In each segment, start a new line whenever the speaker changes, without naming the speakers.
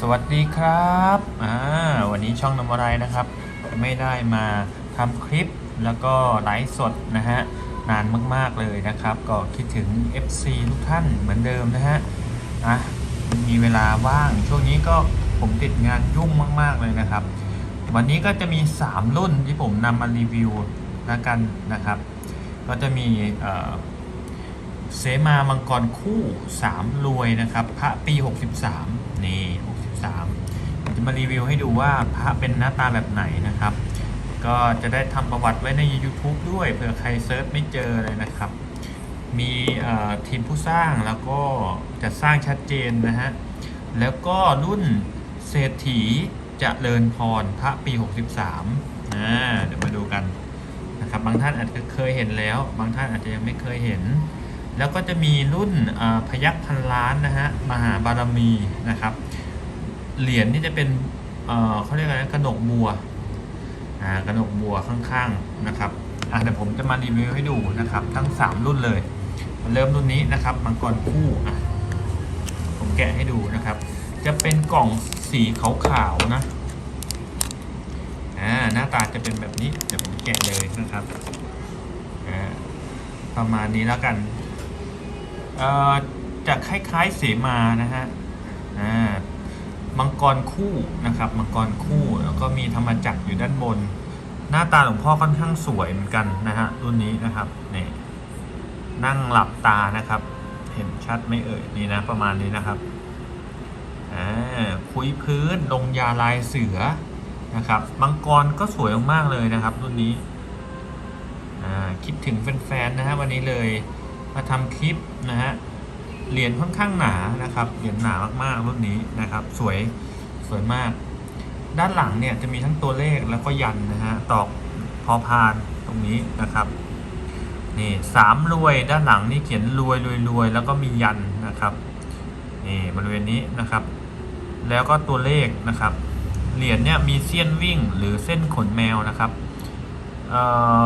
สวัสดีครับอ่าวันนี้ช่องนมอะไรนะครับ ไม่ได้มาทำคลิปแล้วก็ไลฟ์สดนะฮะนานมากๆเลยนะครับ ก็คิดถึง FC ทุกท่านเหมือนเดิมนะฮะอะมีเวลาว่างช่วงนี้ก็ผมติดงานยุ่งมาก ๆเลยนะครับ วันนี้ก็จะมี 3 รุ่นที่ผมนำมารีวิวแล้วกันนะครับ ก็จะมีเออเสมามังกรคู่ 3 รวยนะครับ พระปี 63 นี่ 3ผมจะมารีวิวให้ดูว่าพระเป็นหน้าตาแบบไหนนะครับ ก็จะได้ทำประวัติไว้ใน YouTube ด้วยเผื่อใครเซิร์ชไม่เจอเลยนะครับ มีทีมผู้สร้างแล้วก็จะสร้างชัดเจนนะฮะ แล้วก็รุ่นเศรษฐีจะเริญพรพระปี 63อ่าเดี๋ยวมาดูกันนะครับ บางท่านอาจจะเคยเห็นแล้ว บางท่านอาจจะยังไม่เคยเห็น แล้วก็จะมีรุ่นพยัคฆ์พันล้านนะฮะ มหาบารมีนะครับ เหรียญนี่จะเป็นเเขาเรียกอะไรกระหนกบัวกระหนกบัวข้างๆนะครับอะเดี๋ยวผมจะมารีวิวให้ดูนะครับ ทั้ง 3 รุ่นเลยเริ่มรุ่นนี้นะครับมังกรคู่อะผมแกะให้ดูนะครับ จะเป็นกล่องสีขาวๆนะอ่าหน้าตาจะเป็นแบบนี้เดี๋ยวผมแกะเลยนะครับอ่าประมาณนี้แล้วกันเอ่อจะคล้ายๆเสมานะฮะอ่า มังกรคู่นะครับ มังกรคู่แล้วก็มีธรรมจักรอยู่ด้านบน หน้าตาหลวงพ่อค่อนข้างสวยเหมือนกันนะฮะรุ่นนี้นะครับนี่นั่งหลับตานะครับ เห็นชัดไม่เอ่ยนี่นะประมาณนี้นะครับอ่าคุยพื้นลงยาลายเสือนะครับมังกรก็สวยมากๆเลยนะครับ รุ่นนี้อ่าคิดถึงแฟนๆนะฮะวันนี้เลยมาทำคลิปนะฮะ เหรียญค่อนข้างหนานะครับเหรียญหนามากๆรุ่นนี้นะครับ สวยสวยมาก ด้านหลังเนี่ยจะมีทั้งตัวเลขแล้วก็ยันนะฮะตอกพอพานตรงนี้นะครับนี่สามรวยด้านหลังนี่เขียนรวยรวยรวยแล้วก็มียันนะครับนี่บริเวณนี้นะครับ แล้วก็ตัวเลขนะครับ เหรียญเนี่ยมีเส้นวิ่งหรือเส้นขนแมวนะครับเอ่อ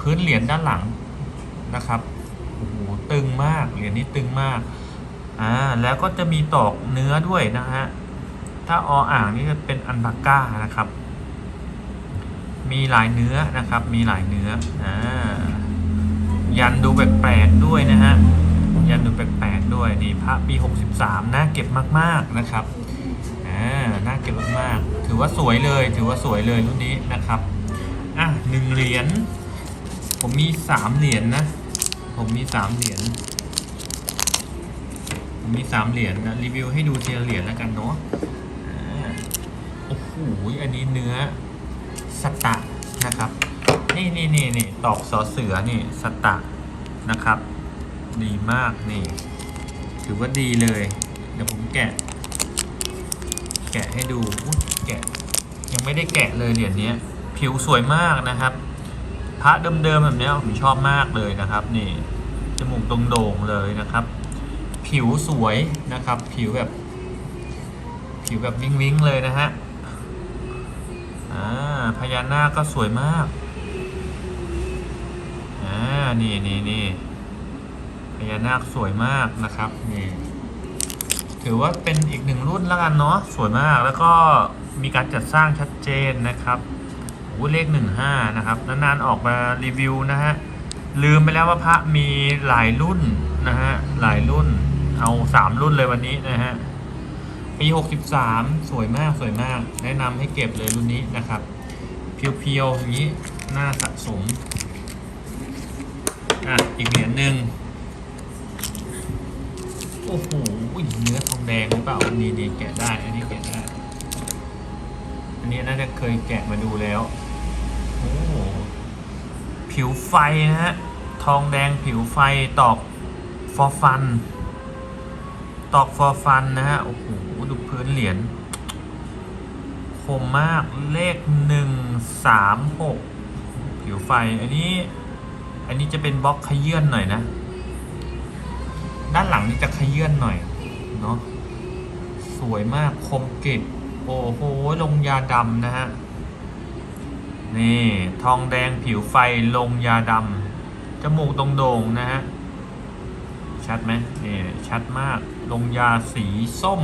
พื้นเหรียญด้านหลังนะครับโอ้โหตึงมากเหรียญนี้ตึงมาก อ่าแล้วก็จะมีตอกเนื้อด้วยนะฮะ ถ้าออ่างนี่จะเป็นอันปาก้านะครับ มีหลายเนื้อนะครับ มีหลายเนื้ออ่ายันดูแปลกๆด้วยนะฮะ ยันดูแปลกๆด้วยนี่พระปี 63น่าเก็บมากๆนะครับอ่าน่าเก็บมากๆ ถือว่าสวยเลย ถือว่าสวยเลยรุ่นนี้นะครับอะหนึ่งเหรียญผมมีสามเหรียญนะ ผมมีสามเหรียญ มีสามเหรียญนะรีวิวให้ดูเทีละเหรียญแล้วกันเนาะโอ้โหอันนี้เนื้อสตะนะครับ นี่นี่นี่นี่ตอกสอเสือนี่สตะนะครับ ดีมากนี่ ถือว่าดีเลย เดี๋ยวผมแกะ แกะให้ดูแกะ ยังไม่ได้แกะเลยเหรียญนี้ผิวสวยมากนะครับพระเดิมๆแบบนี้ผมชอบมากเลยนะครับ นี่จมูกตรงโด่งเลยนะครับ ผิวสวยนะครับ ผิวแบบ ผิวแบบวิ้งวิ้งเลยนะฮะอ่าพญานาคก็สวยมากอ่านี่นี่นี่พญานาคสวยมากนะครับนี่ถือว่าเป็นอีกหนึ่งรุ่นแล้วกันเนาะสวยมากแล้วก็มีการจัดสร้างชัดเจนนะครับโอ้เลขหนึ่งห้านะครับนานๆออกมารีวิวนะฮะลืมไปแล้วว่าพระมีหลายรุ่นนะฮะหลายรุ่น เอาสามรุ่นเลยวันนี้นะฮะปีหกสิบสามสวยมากสวยมาก แนะนำให้เก็บเลยรุ่นนี้นะครับ เพียวๆอย่างนี้น่าสะสมอะอีกเหรียญหนึ่งโอ้โหเนื้อทองแดงหรือเปล่านี่นี่แกะได้ อันนี้แกะได้ อันนี้น่าจะเคยแกะมาดูแล้ว โอ้โห ผิวไฟนะฮะ ทองแดงผิวไฟตอกฟอฟัน ตอกฟอฟันนะฮะ โอ้โห ดูพื้นเหรียญคมมากเลขหนึ่งสามหกผิวไฟ อันนี้ อันนี้จะเป็นบล็อกขยื่นหน่อยนะ ด้านหลังนี่จะขยื่นหน่อย เนาะสวยมากคมกริบโอ้โห ลงยาดำนะฮะ นี่ ทองแดงผิวไฟลงยาดำจมูกตรงโด่งนะฮะ ชัดไหมนี่ชัดมาก ลงยาสีส้ม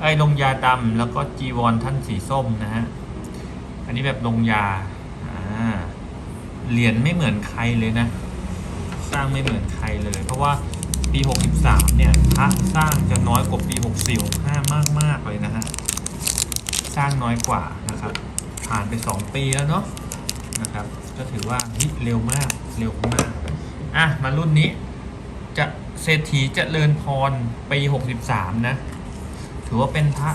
ไอ้ลงยาดำแล้วก็จีวรท่านสีส้มนะฮะ อันนี้แบบลงยา เหรียญไม่เหมือนใครเลยนะ สร้างไม่เหมือนใครเลย เพราะว่าปี 63 เนี่ยพระสร้างจะน้อยกว่าปี 64 65 มากมากเลยนะฮะ สร้างน้อยกว่านะครับ ผ่านไป 2 ปีแล้วเนาะนะครับ ก็ถือว่าเร็วมาก เร็วมาก อะ มารุ่นนี้ จะเศรษฐีจเจริญพรปี63นะ ถือว่าเป็นพระ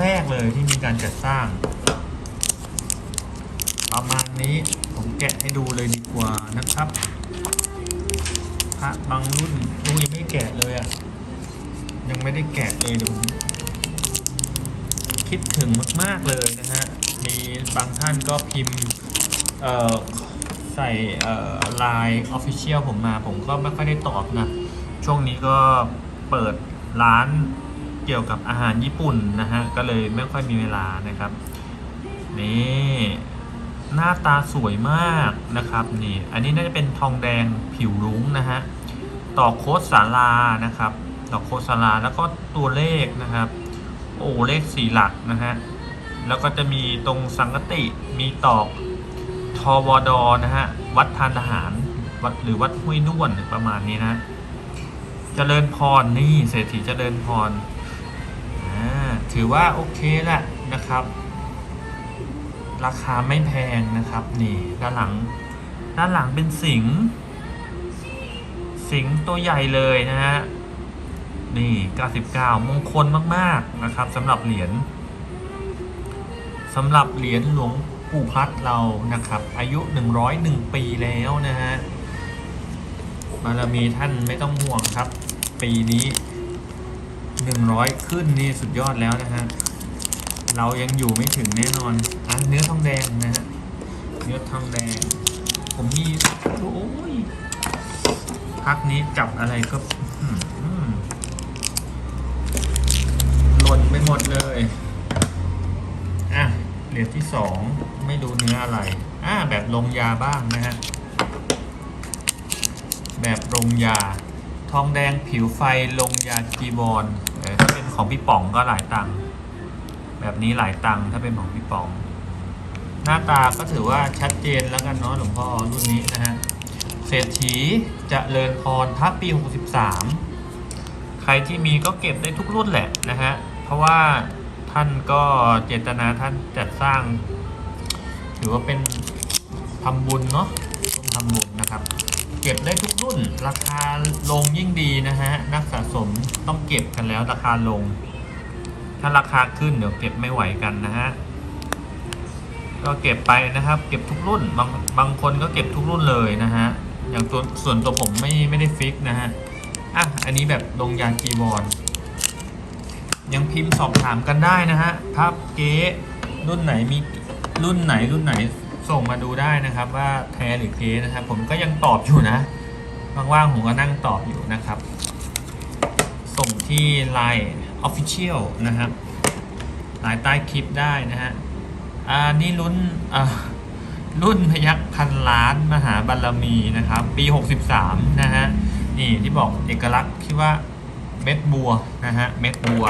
แรก ๆ เลยที่มีการจัดสร้าง ประมาณนี้ผมแกะให้ดูเลยดีกว่านะครับ พระบางรุ่นดูยังไม่แกะเลยอะ่ะ ยังไม่ได้แกะเลยดี๋ยวผมคิดถึงมาก ๆ เลยนะฮะ มีบางท่านก็พิมพ์ เอ่อ ใส่ไลน์ออฟฟิเชียลผมมาผมก็ไม่ค่อยได้ตอบนะ ช่วงนี้ก็เปิดร้านเกี่ยวกับอาหารญี่ปุ่นนะฮะ ก็เลยไม่ค่อยมีเวลานะครับ นี่หน้าตาสวยมากนะครับนี่ อันนี้น่าจะเป็นทองแดงผิวรุ้งนะฮะต่อโค้ดสารานะครับต่อโค้ดสาราแล้วก็ตัวเลขนะครับ โอ้เลขสี่หลักนะฮะแล้วก็จะมีตรงสังกติมีตอก ทวดนะฮะ วัดทานทหารวัดหรือวัดห้วยด้วนประมาณนี้นะเจริญพรนี่เศรษฐีเจริญพรถือว่าโอเคแหละนะครับ ราคาไม่แพงนะครับนี่ด้านหลัง ด้านหลังเป็นสิง สิงตัวใหญ่เลยนะฮะนี่ 99 มงคลมาก ๆ นะครับสำหรับเหรียญสำหรับเหรียญหลวง ปู่พัดเรานะครับ อายุ 101 ปีแล้วนะฮะบารมีท่านไม่ต้องห่วงครับ ปีนี้ 100 ขึ้นนี่สุดยอดแล้วนะฮะเรายังอยู่ไม่ถึงแน่นอนอะเนื้อทองแดงนะฮะเนื้อทองแดง ผมมีโอ้ยพักนี้จับอะไรก็หล่นไปหมดเลย อะเหรียญที่สอง ไม่ดูเนื้ออะไร อะแบบลงยาบ้างนะฮะ แบบลงยา ทองแดงผิวไฟลงยาจีบอลถ้าเป็นของพี่ป๋องก็หลายตังค์แบบนี้หลายตังค์ถ้าเป็นของพี่ป๋อง หน้าตาก็ถือว่าชัดเจนแล้วกันเนาะหลวงพ่อรุ่นนี้นะฮะเศรษฐีจะเลินพรทับปี 63 ใครที่มีก็เก็บได้ทุกรุ่นแหละนะฮะ เพราะว่าท่านก็เจตนาท่านจัดสร้าง ถือว่าเป็นทำบุญเนาะต้องทำบุญนะครับ เก็บได้ทุกรุ่น ราคาลงยิ่งดีนะฮะ นักสะสมต้องเก็บกันแล้วราคาลง ถ้าราคาขึ้นเดี๋ยวเก็บไม่ไหวกันนะฮะ ก็เก็บไปนะครับ เก็บทุกรุ่น บางบางคนก็เก็บทุกรุ่นเลยนะฮะ อย่างตัวส่วนตัวผมไม่ไม่ได้ฟิกนะฮะ อะ อันนี้แบบลงยาจีวรยังพิมพ์สอบถามกันได้นะฮะพับเก๊รุ่นไหนมี รุ่นไหนรุ่นไหนส่งมาดูได้นะครับ ว่าแท้หรือเก๊นะครับ ผมก็ยังตอบอยู่นะว่างๆผมก็นั่งตอบอยู่นะครับ ส่งที่ Line Official นะครับลายใต้คลิปได้นะฮะอ่านี่รุ่นอ่ารุ่นพยัคฆ์พันล้านมหาบารมีนะครับ ปี 63 นะฮะนี่ที่บอกเอกลักษณ์ที่ว่าเม็ดบัวนะฮะเม็ดบัว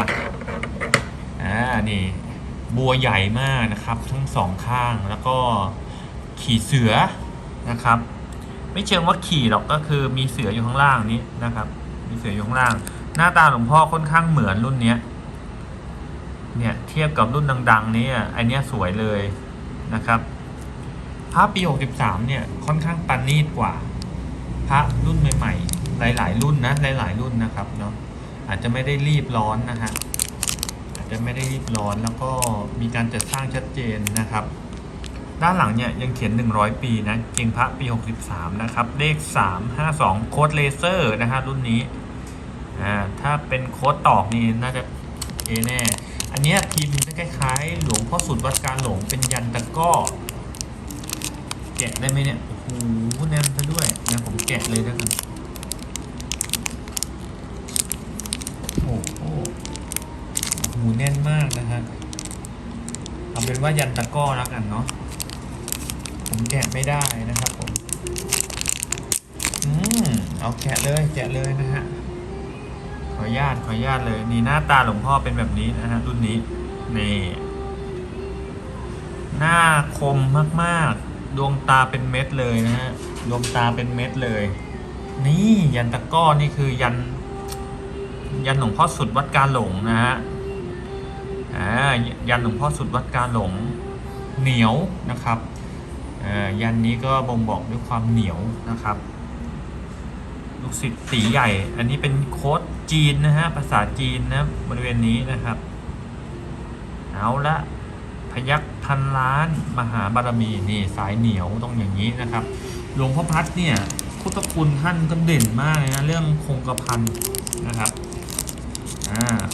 อ่านี่ บัวใหญ่มากนะครับ ทั้งสองข้างแล้วก็ขี่เสือนะครับ ไม่เชิงว่าขี่หรอกก็คือมีเสืออยู่ข้างล่างนี้นะครับ มีเสืออยู่ข้างล่าง หน้าตาหลวงพ่อค่อนข้างเหมือนรุ่นเนี้ยเนี่ยเทียบกับรุ่นดัง ๆ นี้อันนี้สวยเลยนะครับพระปี 63 เนี่ยค่อนข้างปานนีดกว่า พระรุ่นใหม่ ๆ หลาย ๆ รุ่นนะหลาย ๆ รุ่นนะครับเนาะอาจจะไม่ได้รีบร้อนนะฮะ จะไม่ได้รีบร้อนแล้วก็มีการจัดสร้างชัดเจนนะครับ ด้านหลังเนี่ยยังเขียน 100 ปีนะเก่งพระปี 63 นะครับ เลข 352 โค้ดเลเซอร์นะฮะรุ่นนี้อ่าถ้าเป็นโค้ดตอกนี่น่าจะเอแน่ อันนี้พิมพ์จะคล้ายๆ หลวงพ่อสุดวัดการหลงเป็นยันตะก้อแกะได้ไหมเนี่ยโอ้โหแน่นซะด้วยนะผมแกะเลยแล้วกัน โอ้โหโอ้โหแน่นมากนะฮะเอาเป็นว่ายันตะก้อแล้วกันเนาะผมแกะไม่ได้นะครับผมอืมเอาแกะเลยแกะเลยนะฮะขออนุญาตขออนุญาตเลย นี่หน้าตาหลวงพ่อเป็นแบบนี้นะฮะรุ่นนี้นี่หน้าคมมากๆ ดวงตาเป็นเม็ดเลยนะฮะดวงตาเป็นเม็ดเลย นี่ยันตะก้อนี่คือยัน ยันหลวงพ่อสุดวัดกาหลงนะฮะ อ่ายันหลวงพ่อสุดวัดกาหลงเหนียวนะครับยันนี้ก็บ่งบอกด้วยความเหนียวนะครับ ลูกศิษย์ตีใหญ่ อันนี้เป็นโค้ดจีนนะฮะภาษาจีนนะบริเวณนี้นะครับ เอาละพยักพันล้านมหาบารมีนี่สายเหนียวต้องอย่างนี้นะครับหลวงพ่อพัดเนี่ยพุทธคุณท่านก็เด่นมากเลยนะเรื่องคงกระพันนะครับ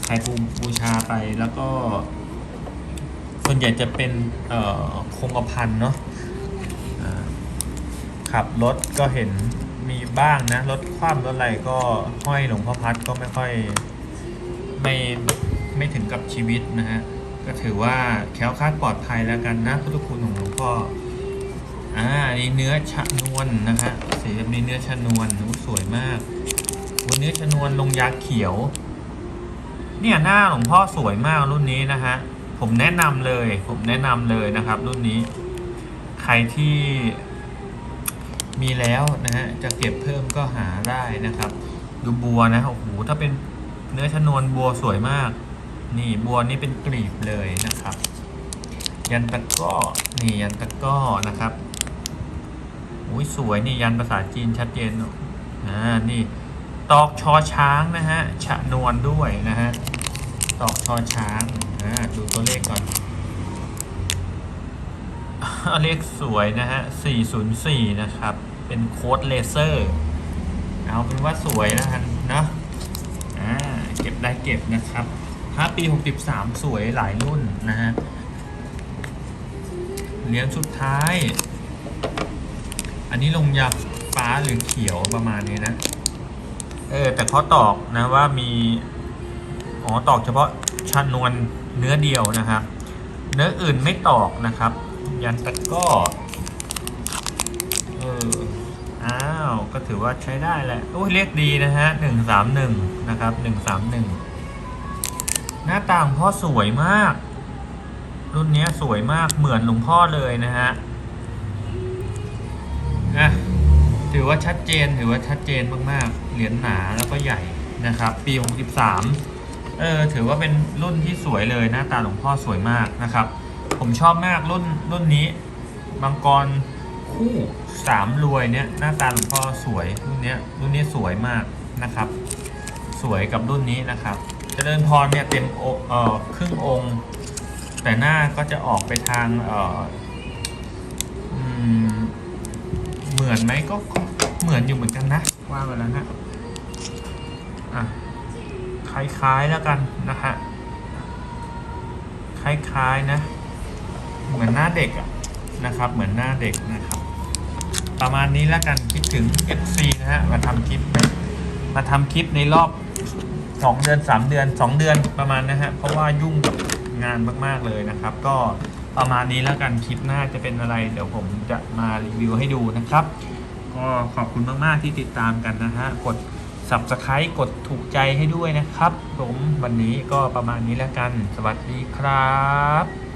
อ่าใครบูบูชาไปแล้วก็ ส่วนใหญ่จะเป็นคงกระพันเนาะขับรถก็เห็นมีบ้างนะรถคว่ำรถอะไรก็ห้อยหลวงพ่อพัดก็ไม่ค่อยไม่ไม่ถึงกับชีวิตนะฮะก็ถือว่าแคล้วคลาดปลอดภัยแล้วกันนะพุทธคุณของหลวงพ่ออ่านี้เนื้อชะนวลนะฮะสีแบบนี้เนื้อชะนวลสวยมากวันเนื้อชะนวลลงยาเขียว เนี่ยหน้าหลวงพ่อสวยมากรุ่นนี้นะฮะผมแนะนำเลย ผมแนะนำเลยนะครับ รุ่นนี้ ใครที่มีแล้วนะฮะจะเก็บเพิ่มก็หาได้นะครับ ดูบัวนะโอ้โหถ้าเป็นเนื้อชนวนบัวสวยมาก นี่บัวนี่เป็นกลีบเลยนะครับ ยันตะก้อนี่ยันตะก้อนะครับอุ้ยสวยนี่ยันภาษาจีนชัดเจนอ่านี่ตอกชอช้างนะฮะชะนวนด้วยนะฮะ ชอช้างอ่าดูตัวเลขก่อน เลขสวยนะฮะ 404 นะครับ เป็นโค้ดเลเซอร์ เอาเป็นว่าสวยนะฮะเนอะอ่าเก็บได้เก็บนะครับถ้าปี 63 สวยหลายรุ่นนะฮะเหรียญสุดท้าย อันนี้ลงยาฟ้าหรือเขียวประมาณนี้นะ เออ แต่เขาตอกนะว่ามี อ๋อ ตอกเฉพาะ ชนวนเนื้อเดียวนะครับ เนื้ออื่นไม่ตอกนะครับ ยันตะก้อเอออ้าวก็ถือว่าใช้ได้แหละโอ้ยเลขดีนะฮะหนึ่งสามหนึ่งนะครับหนึ่งสามหนึ่งหน้าต่างพ่อสวยมาก รุ่นนี้สวยมากเหมือนหลวงพ่อเลยนะฮะอะถือว่าชัดเจนถือว่าชัดเจนมากๆ เหรียญหนาแล้วก็ใหญ่นะครับ ปี 63 เออถือว่าเป็นรุ่นที่สวยเลยหน้าตาหลวงพ่อสวยมากนะครับ ผมชอบมากรุ่นรุ่นนี้มังกรคู่สามรวยเนี่ยหน้าตาหลวงพ่อสวยรุ่นเนี้ยรุ่นนี้สวยมากนะครับ สวยกับรุ่นนี้นะครับเจริญพรเนี่ยเต็มเอ่อครึ่งองค์ แต่หน้าก็จะออกไปทางเอ่อเหมือนไหมก็ก็เหมือนอยู่เหมือนกันนะว่าไปแล้วนะอะ คล้ายๆแล้วกันนะฮะคล้ายๆนะ เหมือนหน้าเด็กอะนะครับ เหมือนหน้าเด็กนะครับ ประมาณนี้แล้วกันคิดถึง FC นะฮะมาทำคลิปมาทำคลิปในรอบสองเดือนสามเดือนสองเดือนประมาณนะฮะเพราะว่ายุ่งกับงานมากๆเลยนะครับ ก็ประมาณนี้แล้วกันคลิปหน้าจะเป็นอะไร เดี๋ยวผมจะมารีวิวให้ดูนะครับ ก็ขอบคุณมากๆที่ติดตามกันนะฮะกด subscribe กดถูกใจให้ด้วยนะครับ ผมวันนี้ก็ประมาณนี้แล้วกัน สวัสดีครับ